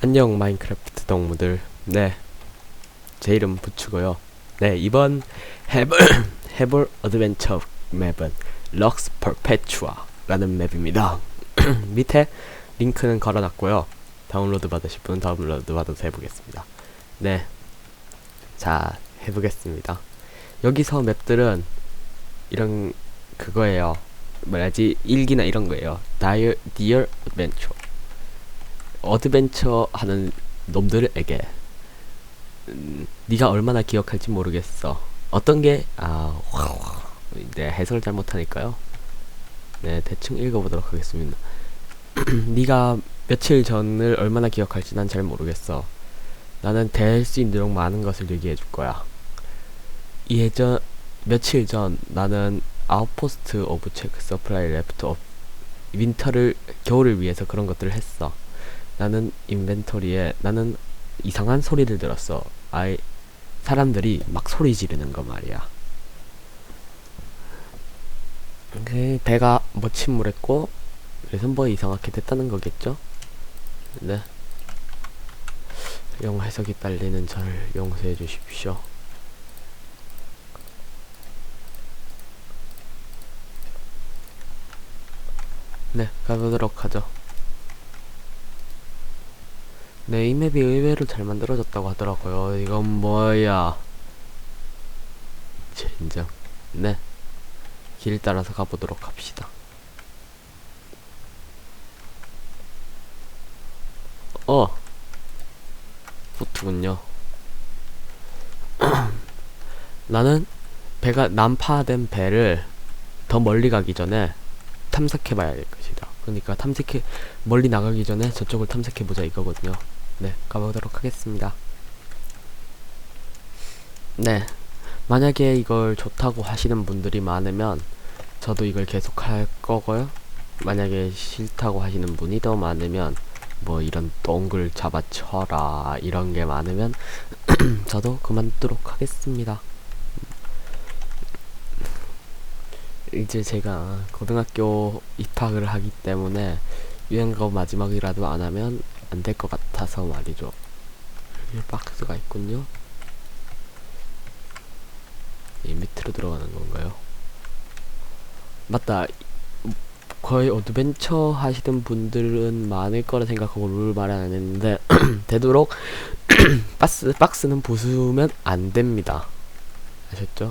안녕 마인크래프트 동무들. 네. 제 이름 부추고요. 네 이번 해볼 해볼 어드벤처 맵은 럭스 퍼페추아 라는 맵입니다. 밑에 링크는 걸어놨고요. 다운로드 받으실 분은 다운로드 받아서 해보겠습니다. 네자 해보겠습니다. 여기서 맵들은 이런 그거예요. 뭐라지? 일기나 이런 거예요. 다이어 디어 어드벤처 어드벤처 하는 놈들에게 음, 네가 얼마나 기억할지 모르겠어. 어떤 게 아, 네, 해석을 잘못하니까요. 네, 대충 읽어보도록 하겠습니다. 네가 며칠 전을 얼마나 기억할지 난 잘 모르겠어. 나는 될 수 있도록 많은 것을 얘기해 줄 거야. 예전 며칠 전 나는 아웃포스트 오브 체크 서플라이 레프트 업 윈터를 겨울을 위해서 그런 것들을 했어. 나는 인벤토리에 나는 이상한 소리를 들었어. 아이 사람들이 막 소리 지르는 거 말이야. 그 배가 뭐 침몰했고 그래서 뭐 이상하게 됐다는 거겠죠? 네. 영어 해석이 딸리는 저를 용서해 주십시오. 네, 가보도록 하죠. 네, 이 맵이 의외로 잘 만들어졌다고 하더라고요. 이건 뭐야? 젠장. 네. 길 따라서 가보도록 합시다. 어. 보트군요. 나는 배가 난파된 배를 더 멀리 가기 전에 탐색해봐야 할 것이다. 그러니까 탐색해 멀리 나가기 전에 저쪽을 탐색해보자 이거거든요. 네, 가보도록 하겠습니다. 네, 만약에 이걸 좋다고 하시는 분들이 많으면 저도 이걸 계속 할 거고요. 만약에 싫다고 하시는 분이 더 많으면 뭐 이런 똥글 잡아쳐라 이런 게 많으면 저도 그만두도록 하겠습니다. 이제 제가 고등학교 입학을 하기 때문에 유행가 마지막이라도 안 하면 안 될 것 같아서 말이죠. 여기 박스가 있군요. 이 밑으로 들어가는 건가요? 맞다. 거의 어드벤처 하시는 분들은 많을 거라 생각하고 룰 말 안 했는데 되도록 박스 박스는 부수면 안 됩니다. 아셨죠?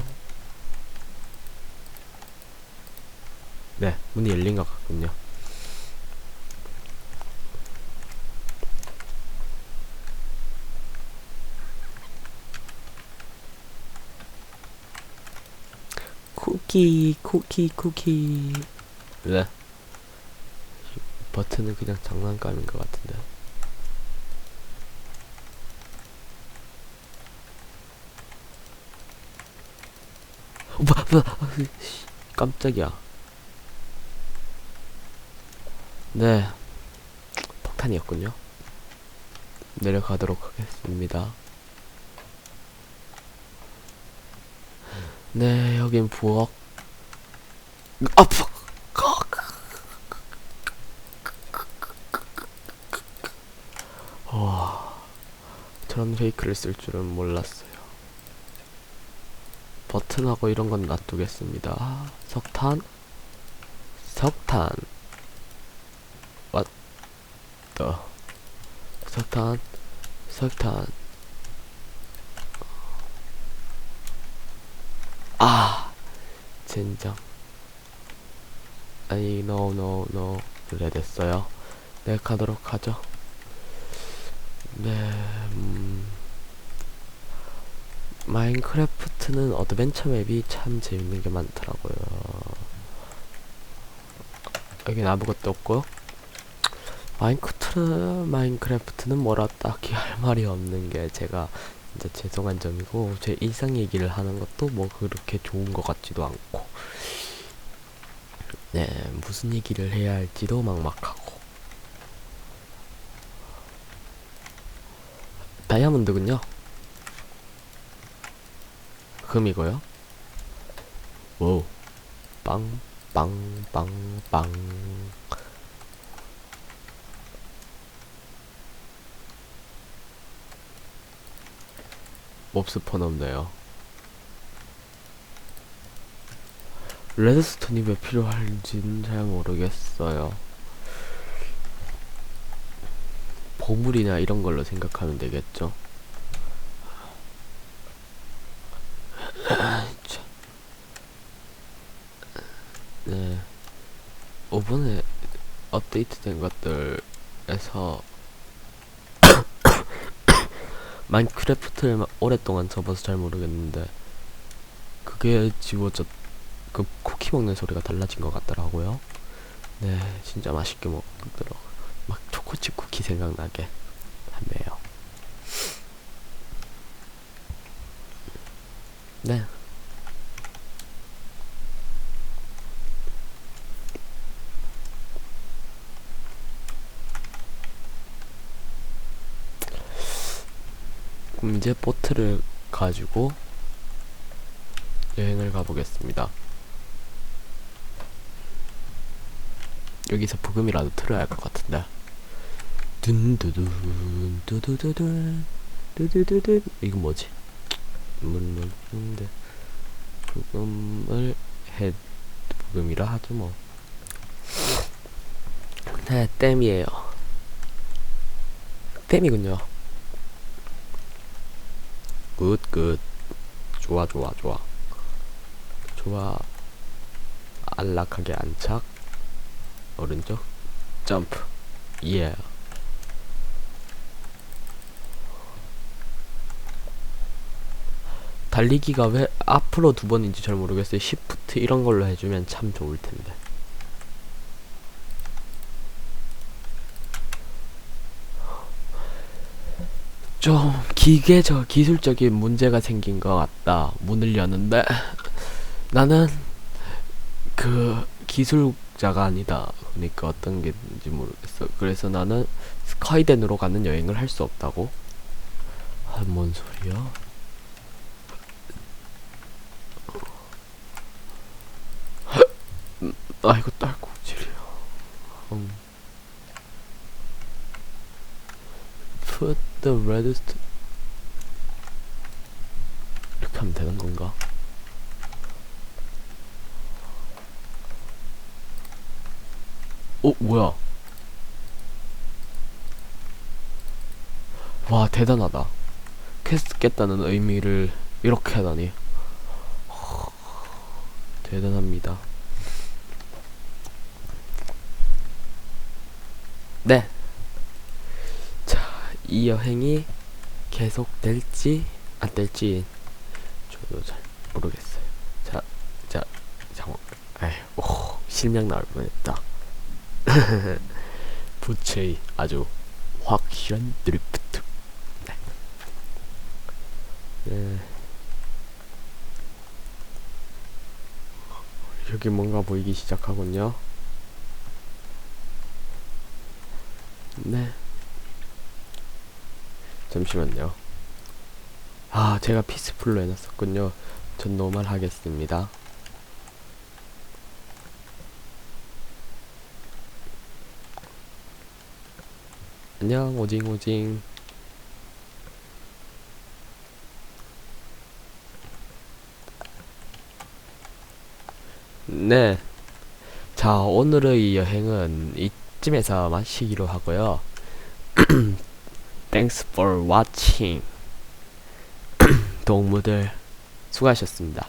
네, 문이 열린 것 같군요. 쿠키, 쿠키, 쿠키. 네. 버튼은 그냥 장난감인 것 같은데. 어, 뭐, 뭐, 씨, 깜짝이야. 네. 폭탄이었군요. 내려가도록 하겠습니다. 네, 여긴 부엌. 아프! 와, 저런 페이크를 쓸 줄은 몰랐어요. 버튼하고 이런 건 놔두겠습니다. 석탄? 석탄. 왔다. 석탄. 석탄. 아, 젠장. 아니, no, no, no. 그래, 됐어요. 네, 가도록 하죠. 네, 음. 마인크래프트는 어드벤처 맵이 참 재밌는 게 많더라고요. 여긴 아무것도 없고요. 마인크래프트, 마인크래프트는 뭐라 딱히 할 말이 없는 게 제가 진짜 죄송한 점이고 제 일상 얘기를 하는 것도 뭐 그렇게 좋은 것 같지도 않고. 네 무슨 얘기를 해야 할지도 막막하고. 다이아몬드군요. 금이고요? 오 빵빵빵빵 몹스폰 없네요. 레드스톤이 왜 필요한지는 잘 모르겠어요. 보물이나 이런 걸로 생각하면 되겠죠. 네. 이번에 업데이트된 것들에서 마인크래프트를 마- 오랫동안 접어서 잘 모르겠는데 그게 지워졌 그 쿠키 먹는 소리가 달라진 것 같더라고요. 네, 진짜 맛있게 먹더라고. 막 초코칩 쿠키 생각나게 하네요. 네. 그럼 이제 보트를 가지고 여행을 가보겠습니다. 여기서 부금이라도 틀어야 할 것 같은데. 둔두둔 두두두둔 두두두둔 이건 뭐지? 모르는데 부금을 해 부금이라 하죠 뭐. 네, 댐이에요. 댐이군요. 굿, 굿. 좋아, 좋아, 좋아. 좋아. 안락하게 안착. 오른쪽. 점프. 예. 달리기가 왜 앞으로 두 번인지 잘 모르겠어요. 시프트 이런 걸로 해주면 참 좋을 텐데. 좀 기계적 기술적인 문제가 생긴 것 같다. 문을 여는데 나는 그 기술자가 아니다. 그러니까 어떤 게인지 모르겠어. 그래서 나는 스카이덴으로 가는 여행을 할 수 없다고. 아, 뭔 소리야? 음, 아 이거 딸꾹질이야. 음. Put the reddest 이렇게 하면 되는 건가? 어 뭐야? 와 대단하다. 퀘스트 깼다는 의미를 이렇게 하다니. 대단합니다. 네. 자, 이 여행이 계속될지 안 될지 저도 잘 모르겠어요. 자, 자, 잠깐. 에휴, 오, 실명 나올 뻔했다. 부츠의 아주 확실한 드리프트. 네. 네. 여기 뭔가 보이기 시작하군요. 네. 잠시만요. 아, 제가 피스풀로 해놨었군요. 전 노말 하겠습니다. 안녕, 오징, 오징. 네. 자, 오늘의 여행은 이쯤에서 마치기로 하고요. Thanks for watching. 동무들 수고하셨습니다.